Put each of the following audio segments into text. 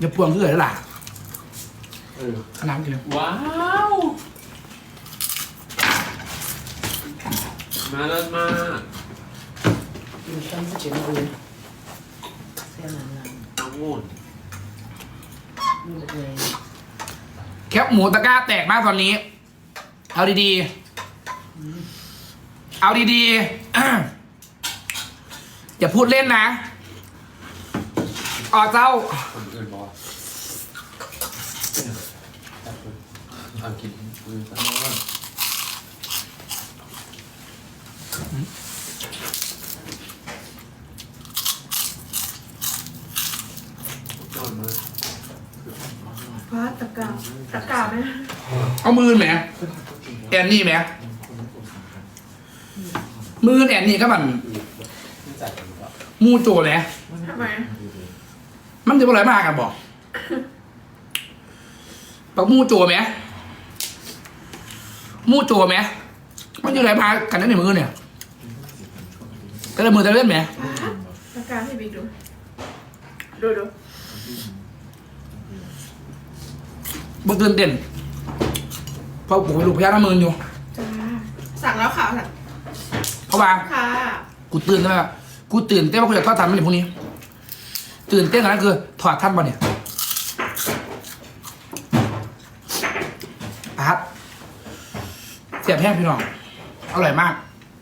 อย่าพวงเพื่อนแล้วล่ะเออขนาดนี้ว้าว มาแล้วมากินซ้ำก็เจ็บเลยแค่นั้นนะอังุ่นนี่เลย แคปหมูตะกร้าแตกมากตอนนี้ เอาดีๆ เอาดีๆ อย่าพูดเล่นนะ อ๋อเจ้าคนอื่นบอกว่าเอากินมือซะหน่อยนอนมาพาตะกร้าตะกร้าไหมเอามือแหมแอนนี่แหมมือแอนนี่ก็มันไม่จ่ายกันหรือเปล่ามูโจแหมทำไม มันจะอะไรมากกันบอกปักมูโจไหมมูโจไหมมันอยู่ไหนมากันนั่นในมือเนี่ยก็เลยมือจะเล่นไหมตะกร้าให้บิ๊กดูดูดูบ่ตื่นเต้นเพราะผมเป็นลูกพญานาคมืออยู่จ้าสั่งแล้วค่ะสั่งเพราะว่าค่ะกูตื่นใช่ไหมกูตื่นเต้นว่ากูจะทอดทันไหมเนี่ยพรุ่งนี้ ตื่นเต้นกันนั้นคือถอดทันป่ะเนี่ยครับเสียบแห้งพี่น้อง อร่อยมาก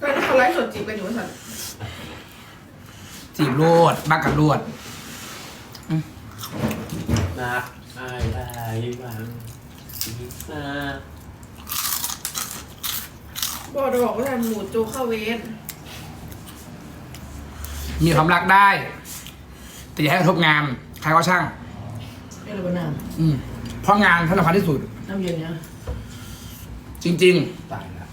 ตอนนี้เขาไลฟ์สดจีบกันอยู่สั่งจีบรวดบ้ากันรวดนักอายอายบางสีมาบอกจะบอกว่าทำหมูโจเข้าเวรมีความรักได้ แต่อย่าให้กระทบงานใครก็ช่างนี่เราก็น้อืมเพราะงานท่านสำคัญที่สุดำน้ำเย็นเนี่ยจริง ตายแล้ว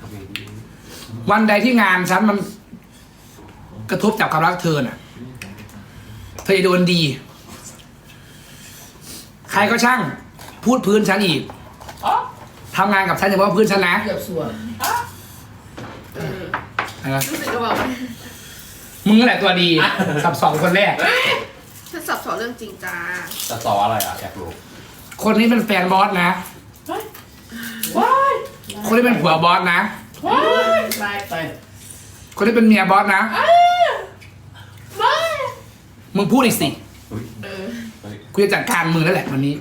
ทำไงดีๆ วันใดที่งานฉันมันกระทบกับความรักเธอน่ะ เธอจะโดนดี ใครก็ช่าง พูดพื้นฉันอีกทำงานกับฉันอย่าบอกว่าพื้นฉันนะเกือบสวยเออเออรู้สึกก็บอกว่า มึงนั่นแหละตัวดี สับสองคนแรก ฉันสับสอนเรื่องจริงจ้าจะต่ออะไรอะอยากรู้คนนี้เป็นแฟนบอสนะ ว้ายคนนี้เป็นผัวบอสนะ ว้ายตายไปคนนี้เป็นเมียบอสนะมึงพูดอีกสิอุ้ยเออเฮ้ยกูจะจัดการมึงนั่นแหละวันนี้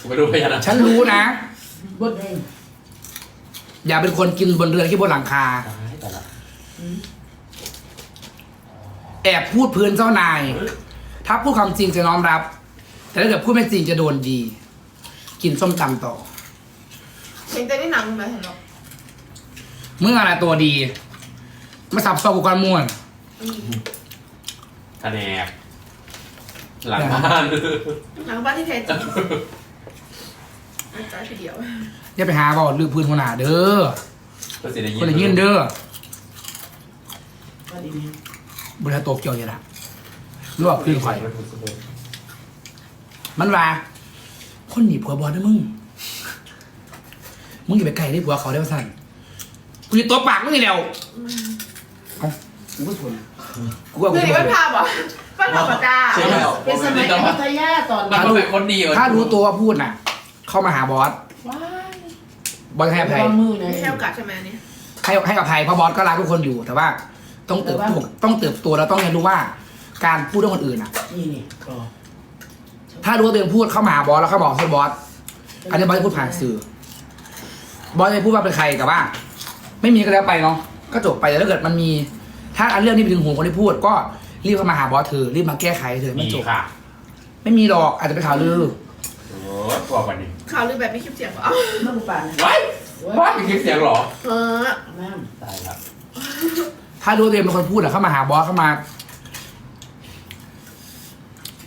กูไปดูพยานนะฉันรู้นะ บดเองอย่าเป็นคนกินบนเรือนที่บนหลังคา ตายแต่ละ แอบพูดพื้นเจ้านาย ถ้าพูดความจริงจะน้อมรับ แต่ถ้าเกิดพูดไม่จริงจะโดนดี กินส้มตำต่อ เห็นแต่ในหนังไหมเห็นหรอเมื่ออะไรตัวดี มาสับซอกกูกันม่วนอืมคะแนนหลังบ้านหนังบ้านที่แท้จริงอาจารย์ทีเดียวอย่าไปหาบอลือพื้นหัวหน้าเด้อก็สิได้ยินคนละยินเด้อว่าดีเนี่ย บริษัทโตเกียวเนี่ยนะรวบพื้นข่อย มันว่า คนหนีผัวบอลนะมึง มึงอย่าไปไกลได้ผัวเขาได้ป่ะสั่นกูจะตัวปากมึงนี่แล้วเอ้ากูก็สวนกูก็กูคือก็นี่มันภาพเหรอมันภาพปากกาใช่ไหมเป็นสมัยอยุธยาตอนมันก็เป็นคนดีเออถ้ารู้ตัวว่าพูดน่ะ เข้ามาหาบอส ว้ายบอสให้อภัย วางมือนะไม่ใช่โอกาสใช่ไหมอันนี่ให้ให้อภัยเพราะบอสก็รักทุกคนอยู่แต่ว่า ต้องเติบโตต้องเติบโตแล้วต้องเรียนรู้ว่า การพูดเรื่องคนอื่นน่ะ นี่นี่ก็ถ้ารู้ว่าตัวเองพูดเข้ามาหาบอสแล้วเข้าบอกให้บอสอันนี้บอสจะพูดผ่านสื่อบอสจะพูดว่าเป็นใครกับว่า ไม่มีก็แล้วไปเนาะก็จบไปแต่ถ้าเกิดมันมี ถ้าอันเรื่องนี้ไปถึงหูคนที่พูด ก็รีบเข้ามาหาบอสเธอรีบมาแก้ไขเธอมีไม่จบค่ะไม่มีหรอกอาจจะเป็นข่าวลือโอ้ตัวกว่านี้ข่าวลือแบบไม่คลิปเสียงเหรอน้ำปลาเนี่ยว้ายว้ายมีคลิปเสียงเหรอเออน้ตายละ ถ้ารู้ว่าตัวเองเป็นคนพูดอะเข้ามาหาบอสเข้ามา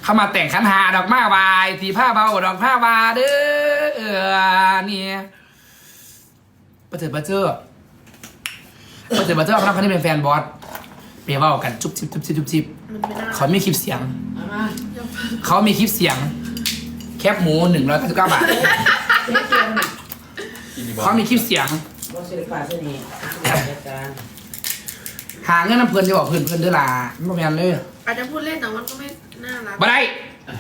เข้ามาแต่งขันหาดอกไม้วายสีผ้าเบาดอกผ้าวาเด้อเออเนี่ยประเจิดประเจิดประเจิดประเจิดเอาพนักคนนี้เป็นแฟนบอสเปรียบเบากันจุ๊บจิ๊บจุ๊บจิ๊บจุ๊บจิ๊บมันไม่น่าเขามีคลิปเสียงำเอามาเขามีคลิปเสียง แคบหมูหนึ่งร้อยเก้าสิบเก้าบาทเจ๊เกียงนี่กินดีบอเขามีคลิปเสียงบอสศิลปะเสน่ ห์จัดการหาเงินน้ำเพลินจะบอกเพลินเพลินเด้อล่ะไม่แม่นเลยอาจจะพูดเล่นแต่มันก็ไม่น่ารักบ่ได้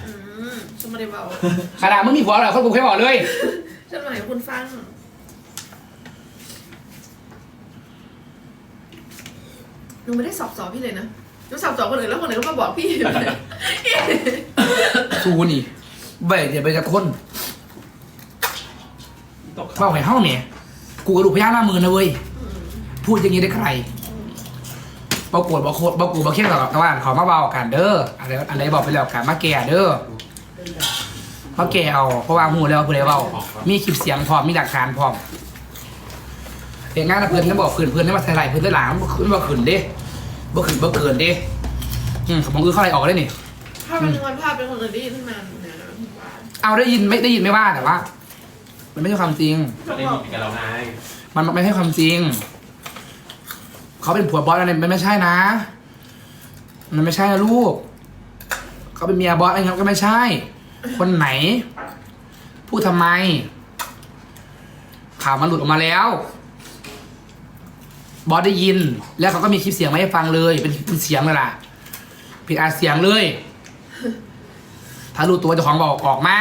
อืมฉันไม่ได้เบาขนาดมึงมีผัวแล้วคนกูแค่บอกเลยฉันหมายคุณฟังหนูไม่ได้สอบสอบพี่เลยนะหนูสอบสอบคนอื่นแล้วคนอื่นก็มาบอกพี่สู้นี่เว้ยเดี๋ยวไปจะคนตกเบ้าไห้เฮ้าเนี่ยกูกระดูกพญาหน้ามือนะเว้ย พูดอย่างนี้ได้ใคร บอกโกรธบอกโคตรบอกกูบอกเคียงหรอกแต่ว่าขอมาเบากันเด้ออะไรอะไรบอกไปแล้วกันมาแก่เด้อมาแก่เอาเพราะว่าหูแล้วผู้ใดเบามีคลิปเสียงพร้อมมีหลักฐานพร้อมเองงานนะเพื่อนก็บอกเพื่อนเพื่อนได้มาใส่ไหลเพื่อนได้หลังบ่ขึ้นบ่ขึ้นเด้บ่ขึ้นบ่เกินเด้อืมผมคือเข้าอะไรออกได้นี่ถ้ามันวันภาพเป็นคนอื่นได้ยินขึ้นมาเนี่ยนะว่าเอาได้ยินไม่ได้ยินไม่ว่าแต่ว่า มันไม่ใช่ความจริงก็ได้ยินกับเราไงมันไม่ใช่ความจริง เขาเป็นผัวบอสอะไรมันไม่ใช่นะ มันไม่ใช่นะลูก เขาเป็นเมียบอสอะไรเงี้ยก็ไม่ใช่ คนไหน พูดทำไม ข่าวมันหลุดออกมาแล้ว บอสได้ยิน แล้วเขาก็มีคลิปเสียงมาให้ฟังเลย เป็นเป็นเสียงเลยล่ะ ผิดอาเสียงเลย ถ้ารู้ตัวเจ้าของบอกออกมา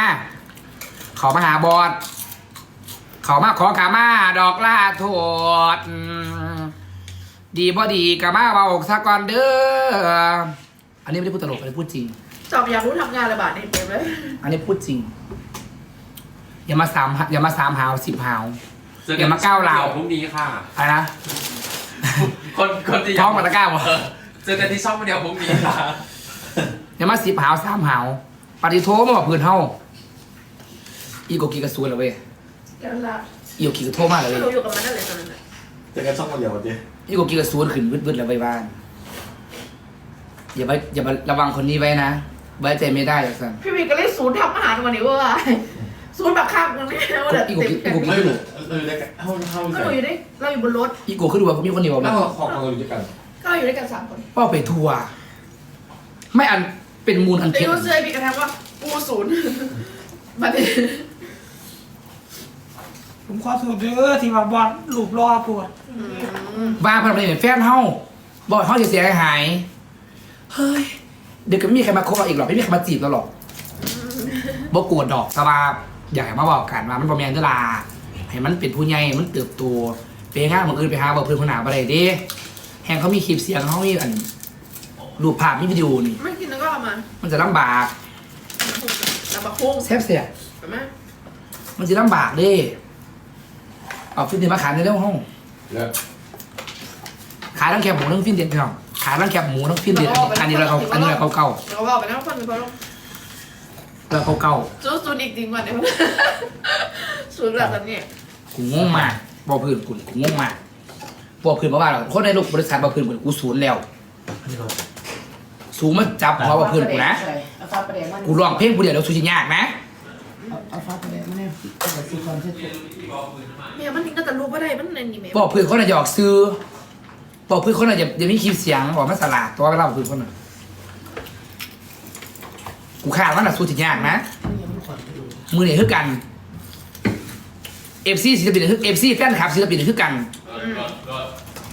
เขามาหาบอสเขามาขอขามาดอกลาโทษ ดีบ่ดีกามาเบาสะก่อนเด้ออันนี้ไม่ได้พูดตลกอันนี้พูดจริงสอบอยากรู้ทำงานระบาดในเต็มเลยอันนี้พูดจริง อย่ามาสามอย่ามาสามหาวสิบหาวเจออย่ามาก้าวร้าว พรุ่งนี้ค่ะ อะไรนะ คนคนที่ท้องมาตะกร้าวะเออเจอกันที่ช่องวันเดียวพรุ่งนี้ค่ะ อย่ามาสิบหาวสามหาวปฏิโทมาบอกเพื่อนเฮาอีโกกีกระซวยเลยเว้ยกันละอีโกกีกระโทมากเลยไม่เว้ยรู้อยู่กับมันนั่นเลยตอนนั้นน่ะ เจอกันช่องคนเดียววันเดียวอีโกกีกระซวยขึ้นวืดๆแล้วไปบ้าน อย่าไปอย่ามาระวังคนนี้ไว้นะ ไว้ใจไม่ได้หรอกสันพี่วีก็เลยศูนย์ทำอาหารวันนี้เว่าศูนย์แบบข้ามกันนี่ว่าแบบอีกเต็มอีกอีกไม่รู้เออได้กันเข้าเข้าก็หนูอยู่ได้เราอยู่บนรถอีโกขึ้นดูว่ามีคนเดียวแล้นะวของเราอยู่ด้วยกันก็เราอยู่ด้วยกันสามคนว่าไปทัวร์ไม่อันเป็นมูลอันแต่เท็จยูเซอร์พี่กระทำว่ากูศูนย์บัดนี้ ผมขอโทษเด้อที่ว่าบอดลูกรอปวดบ้าเพันไปเป็นแฟนเฮาบอกเฮาจะเสียหาย เฮ้ย เดี๋ยวก็ไม่มีใครมาคบเราอีกหรอกไม่มีใครมาจีบเราหรอกบ่โกรธดอกแต่ว่าอยากให้มาบอกกันว่ามันประแมนเวลาให้มันเป็นผู้ใหญ่มันเติบโตไปงานบางอื่นไปหาบอกเพื่อนคนหนาอะไรเด้แหงเขามีคลิปเสียงเขามีอันรูปภาพมีวิดีโอนี่ไม่กินแล้วก็เอามามันจะลำบากแล้วมาคุ้งแซ่บเสียเห็นไหมมันจะลำบากเด้ เอาฟินเดียมาขายในเรื่องห้องแล้วขายทั้งแคบหมูทั้งฟินเดียนพี่น้องขายทั้งแคบหมูทั้งฟินเดียนอันนี้เราเอาอันนี้เราเก่าแล้วก็บอกไปนะคนเป็นคนๆเราเก่าศูนย์ศูนย์อีกจริงวันนี้ศูนย์แบบนี้ๆกูงงมากบอกพื้นกูกูงงมากบอกพื้นเพราะว่าเราคนในลูกบริษัทบอกพื้นกูศูนย์แล้วสูงมาจับเพราะว่าพื้นกูนะเอาฟ้าประเดี๋ยวมันกูร้องเพลงกูเดียวแล้วสูชิยากนะเอาฟ้าป ระเดี๋ยวมันเนี่ยเอาแบบซีคอนเซ็ปต์เมียมันนี่ก็จะรู้ว่าได้มันในนี้ไหมบอกพื้นคนน่ะหยอกซื้อ บอกพื้นคนน่ะอย่าอย่ามีคลิปเสียงบอกมาสลาดตัวเล่าพื้นคนน่ะกูขาดว่าน่ะสูชิยากนะมือเนี่ยคือกันเอฟซีศิลปินคือเอฟซีแฟนคลับศิลปินคือกัน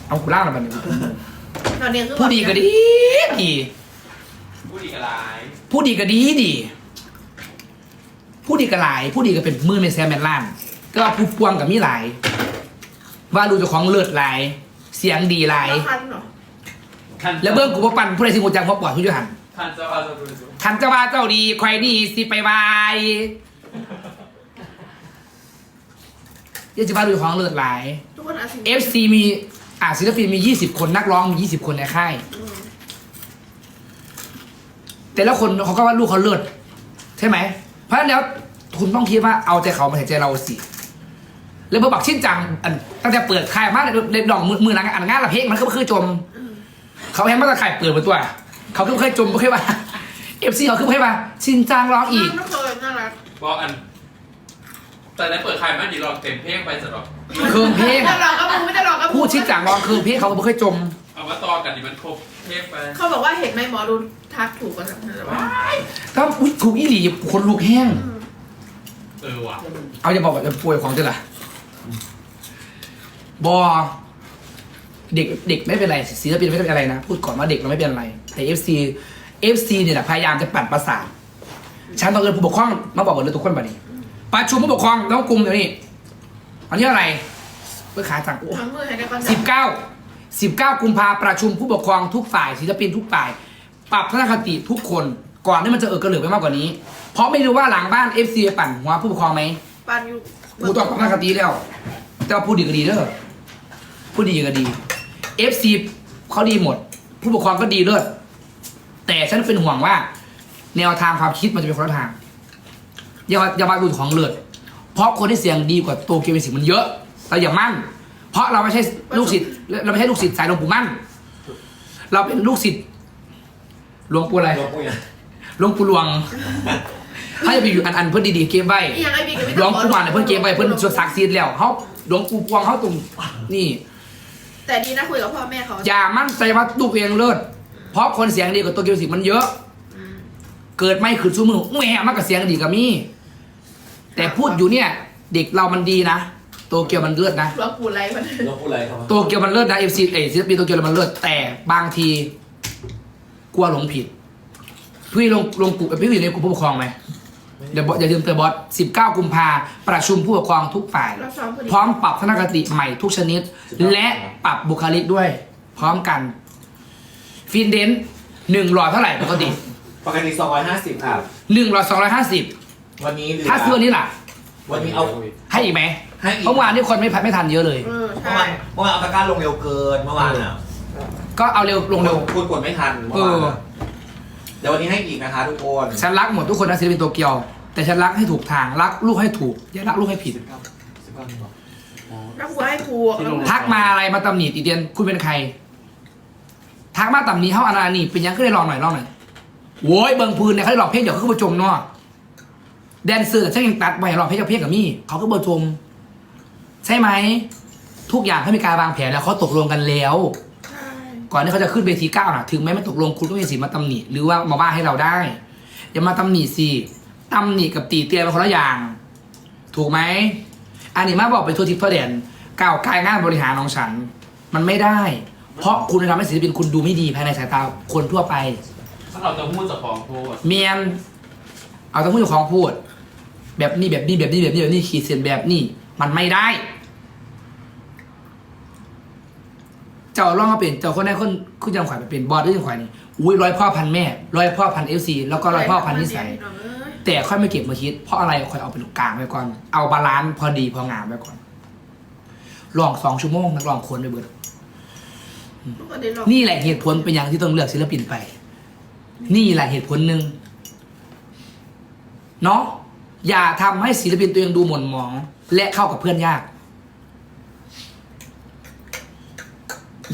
เอากูเล่าหน่อยบัดนี้ตอนนี้คือผู้ดีก็ดีดีผู้ดีกับร้ายผู้ดีก็ดีดี ผู้ดีก็หลาย ผู้ดีก็เป็นมือเป็นแซมแมนล้านก็ผู้ปวงกับมีหลาย ว่ารู้เจ้าของเลิศหลาย เสียงดีหลาย คันเหรอท่านแล้วเบิ้งกูบ่ปั่นผู้ใดสิกูจังพบปอดทุกอย่างหันท่านเจ้าอาเจ้าดูดูคันเจ้าว่าเจ้าดีใครนี่สิไปวายเดี๋ยวจะว่ารู้เจ้าของเลิศหลาย ทุกคนอาศิ FC มีอ่าศิลปินมี 20 คนนักร้องมี 20 คนในค่ายแต่ละคนเขาก็ว่าลูกเขาเลิศใช่ไหมเพ ราะฉะนั้นแล้วคุณต้องคิดว่าเอาใจเขามาใส่ใจเราสิ แล้วเบอร์บักชิ้นจังอันตั้งแต่เปิดค่ายมาเล็ดดอกมือมือหนังอันงานละเพลงมันก็คือจม เขาแฮงมาตะข่ายเปิดมาตัว เขาคือเคยจมไม่เคยว่าเอฟซีเขาคือเคยว่าชินจังร้องอีก ไม่เคยน่ารักบอกอัน แต่ในเปิดใครมาดีลองเต็มเพลงไปสำหรับเคืองเพลงไม่ได้หลอกก็มึงไม่ได้หลอกก็มึงพูดชินจังร้องเคืองเพลงเขาก็ไม่เคยจม เอามาต่อกันดิมันครบ เพลงไปเขาบอกว่าเห็นไหมหมอดูทักถูกกันแบบนั้นว่าถ้าอุ๊ยถูกอีหลีคนลูกแห้ง เออว่ะเอาจะบอกว่าจะป่วยของจะล่ะบอเด็กเด็กไม่เป็นไรศิลปินไม่เป็นอะไรนะ พูดก่อนว่าเด็กเราไม่เป็นอะไร แต่ FC FC เนี่ยนะพยายามจะปั่นประสาทฉันต้องเอินผู้ปกครองมาบอกกันเลยทุกคนบัดนี้ประชุมผู้ปกครองแล้วกลุ่มเดี๋ยวนี้วันที่อะไรเพื่อขาสั่งทั้งมือให้ได้ก่อนสิบเก้า สิบเก้ากุมภาประชุมผู้ปกครองทุกฝ่ายศิลปินทุกฝ่าย ปรับทัศนคติทุกคนก่อนที่มันจะเออกระเหลือไปมากกว่านี้ เพราะไม่รู้ว่าหลังบ้าน FC จะปั่นหัวผู้ปกครองไหมปันอยู่กูต้องปรับทัศนคติแล้ว แต่ว่าพูดดีก็ดีเด้อพูดดีก็ดี FC เขาดีหมด ผู้ปกครองก็ดีเลิศแต่ฉันเป็นห่วงว่า แนวทางความคิดมันจะเป็นคนละทางอย่ามาอย่ามาดูของเลิศเพราะคนที่เสียงดีกว่าตัวเกมสิกมันเยอะเราอย่ามั่น เพราะเราไม่ใช่ลูกศิษย์เราไม่ใช่ลูกศิษย์สายหลวงปู่มั่น เราเป็นลูกศิษย์หลวงปู่อะไรลงคุยนะหลวงปู่หลวง ถ้าจะไปอยู่อันอันเพื่อนดีๆเกมไว้อีหยังไอ้บีก็ไม่หลวงปู่มันเนี่ยเพื่อนเกมไว้เพื่อนชวนซักซีดแล้วเขาหลวงปู่พวงเขาตรงนี่ แต่ดีนะคุยกับพ่อแม่เขาอย่ามั่นใจว่าลูกเองเลิศเพราะคนเสียงดีกว่าตัวเกมสิกมันเยอะ อืมเกิดไม่ขืนสู้มือแหวมากกับเสียงดีกับมี่แต่พูดอยู่เนี่ย เด็กเรามันดีนะ ตัวเกียวมันเลิศนะหลวงปู่ไรมันลงพูดอะไรครับตัวเกียวมันเลิศนะเอฟซีเอศิลปินตัวเกียวมันเลิศแต่บางที กลัวหลงผิด พี่ลงลงกลุ่มพี่อยู่ในกลุ่มผู้ปกครองไหมเดี๋ยวบอกอย่าลืมเตือนบอส 19 กุมภาประชุมผู้ปกครองทุกฝ่ายเราซ้อมพอดีพร้อมปรับทัศนคติใหม่ทุกชนิด และปรับบุคลิกด้วย พร้อมกัน ฟินเดนหนึ่งหลอดเท่าไหร่ปกติปกติ250 ครับ หนึ่งหลอดสองร้อยห้าสิบวันนี้เหลือถ้าซื้อวันนี้ล่ะ วันนี้เอาให้อีกไหม ให้อีกเมื่อวานนี่คนไม่พันไม่ทันเยอะเลยเออเมื่อใช่วานเมื่อวานเอาตะกร้าลงเร็วเกินเมื่อวานอะก็เอาเร็วลงเร็ว พูดกดไม่ทันเมื่อวานอะเดี๋ยววันนี้ให้อีกนะคะทุกคนฉันรักหมดทุกคนนะศิลปินโตเกียว แต่ฉันรักให้ถูกทางรักลูกให้ถูกอย่ารักลูกให้ผิดแล้วกูให้ครูทักมาอะไรมาตำหนิตีเตียนคุณเป็นใคร ทักมาตำหนิเฮาอานานี่เป็นยังก็ได้ลองหน่อยลองหน่อยโว้ยเบิงพื้นเนี่ยเขาได้ลองเพลงเดี๋ยวเขาก็มาจมเนาะแดนเซอร์ฉันยังตัดไปลองเพลงกับเพลงกับมี่เขาก็มาจม ใช่ไหม ทุกอย่างเขามีการวางแผนแล้วเขาตกลงกันแล้ว ใช่ก่อนที่เขาจะขึ้นเวทีเก้าน่ะถึงแม้ไม่ตกลงคุณก็มีสิทธิ์มาตำหนิหรือว่ามาว่าให้เราได้ อย่ามาตำหนิสิตำหนิกับตีเตียนเป็นคนละอย่าง ถูกไหม อันนี้มาบอกไปทั่วทิพย์ทั่วแดนก้าวไกลงานบริหารของฉัน มันไม่ได้ เพราะคุณทำให้ศิลปินคุณดูไม่ดีภายในสายตาคนทั่วไป ถ้าเราจะพูดจากของโทษเมียน เอาแต้องพูดของพูด แบบนี้แบบนี้แบบนี้แบบนี้แบบนี้ขีดเส้นแบบนี้ มันไม่ได้ เจ้าล่องมาเป็นเจ้าคนได้คนคุณยังขวัญไปเป็นบอสหรือยังขวัญนี่อุ้ยร้อยพ่อพันแม่ร้อยพ่อพันเอฟซีแล้วก็ร้อยพ่อพันนิสัยน้องเอ้ยแต่ค่อยไม่เก็บมาคิด เพราะอะไรค่อยเอาเป็นกลางไปก่อน เอาบาลานซ์พอดีพองามไปก่อนลองสองชั่วโมงนักลองคนไปเบิดทุกคนได้ลองนี่แหละเหตุผลเป็นอย่างที่ต้องเลือกศิลปินไป นี่แหละเหตุผลหนึ่งเนาะอย่าทำให้ศิลปินตัวเองดูหม่นหมอง และเข้ากับเพื่อนยาก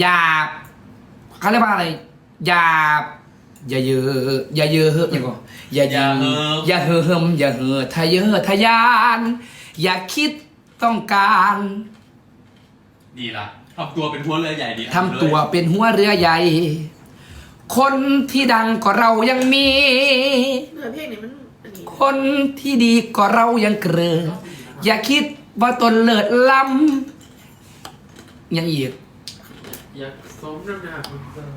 อย่าเขาเรียกว่าอะไร อย่า อย่าเยอะ อย่าเยอะอย่างก่อนอย่าเยอะอย่าเฮิมอย่าเฮอทะเยอทะยาน อย่าคิดต้องการดีละทำตัวเป็นหัวเรือใหญ่ดีทำตัวเป็นหัวเรือใหญ่ คนที่ดังก็เรายังมี เนื้อเพลงนี้มันอันนี้ คนที่ดีก็เรายังเกลือ อย่าคิดว่าตนเลิศล้ำยังอีกอยากสมน้ำหนักมันเกิน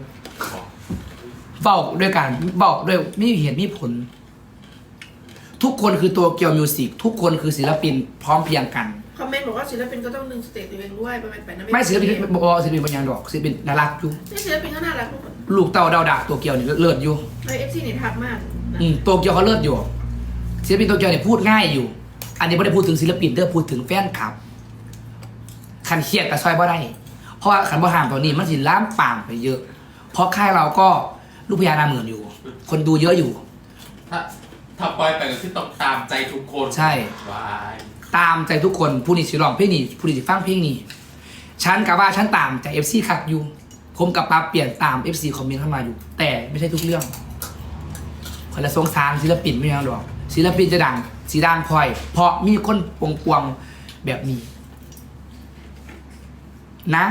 เบ้าด้วยกันเบ้าด้วยมีเหตุมีผล ทุกคนคือตัวเกียวมิวสิกทุกคนคือศิลปินพร้อมเพรียงกัน คอมเมนต์บอกว่าศิลปินก็ต้องดึงสเตจตัวเองด้วยไปไปนะไม่ศิลปินบอกว่าศิลปินบางอย่างดอกศิลปินน่ารักอยู่นี่ศิลปินก็น่ารักทุกคนลูกเต่าดาวดากตัวเกียวนี่เลิศอยู่ไอเอฟซีนี่ทักมากนะอืมตัวเกียวเขาเลิศอยู่ศิลปินตัวเกียวเนี่ยพูดง่ายอยู่ อันนี้ไม่ได้พูดถึงศิลปินเด้อพูดถึงแฟนคลับขันเครียดกับซอยบ่ได้ เพราะว่าขันบ่หามตัวนี้มันสิล้ามปามไปเยอะ เพราะค่ายเราก็ลูกพญานาคเหมือนอยู่ คนดูเยอะอยู่ ถ้าถ้าปล่อยไปก็คือต้องตามใจทุกคนใช่ วายตามใจทุกคนผู้นี้สิร้องเพลงนี้ผู้นี้สิฟังเพลงนี้ฉันกับว่าฉันตามใจเอฟซีคักอยู่ผมกับปาเปลี่ยนตามเอฟซีคอมเมนต์เข้ามาอยู่ แต่ไม่ใช่ทุกเรื่องคนละสงสารศิลปินไม่ยังหรอก ศิลปินจะดังสีดังพลอย เพราะมีคนปวงปวงๆแบบนี้ นะ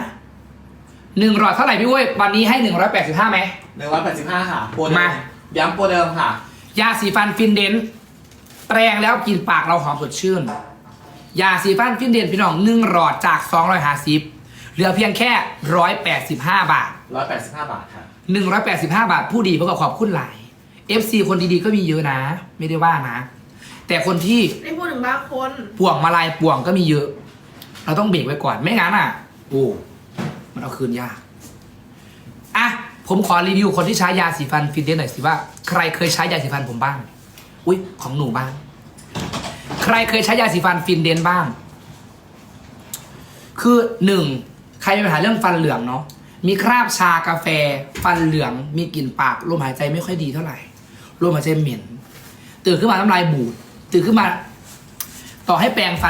หนึ่งร้อยเท่าไหร่พี่เว้ยวันนี้ให้หนึ่งร้อยแปดสิบห้าไหม หนึ่งร้อยแปดสิบห้าค่ะโปรเดิมามย้ำโปรเดิมค่ะ ยาสีฟันฟินเดนแปรงแล้วกลินปากเราหอมสดชื่น ยาสีฟันฟินเดนพี่น้องหนึ่งหลอดจากสองร้อยห้าสิบเหลือเพียงแค่ร้อยแปดสิบห้าบาทร้อยแปดสิบห้าบาทค่ะ หนึ่งร้อยแปดสิบห้าบาทผู้ดีเพราะกับขอบคุณหลาย FC คนดีๆก็มีเยอะนะ ไม่ได้ว่านะ แต่คนที่ไม่พูดถึงบางคนป่วงมาลายป่วงก็มีเยอะ เราต้องเบรกไว้ก่อนไม่งั้นอะ โอ้มันเอาคืนยากอะผมขอรีวิวคนที่ใช้ยาสีฟันฟินเดนหน่อยสิว่าใครเคยใช้ยาสีฟันผมบ้าง อุ้ยของหนูบ้าง ใครเคยใช้ยาสีฟันฟินเดนบ้าง คือหนึ่งใครมีปัญหาเรื่องฟันเหลืองเนาะมีคราบชากาแฟ ฟันเหลือง มีกลิ่นปากลมหายใจไม่ค่อยดีเท่าไหร่ ร่วมมายใจเหม็นตื่นขึ้นมาน้ำลายบูดตื่นขึ้นมา ต่อให้แปรงฟัน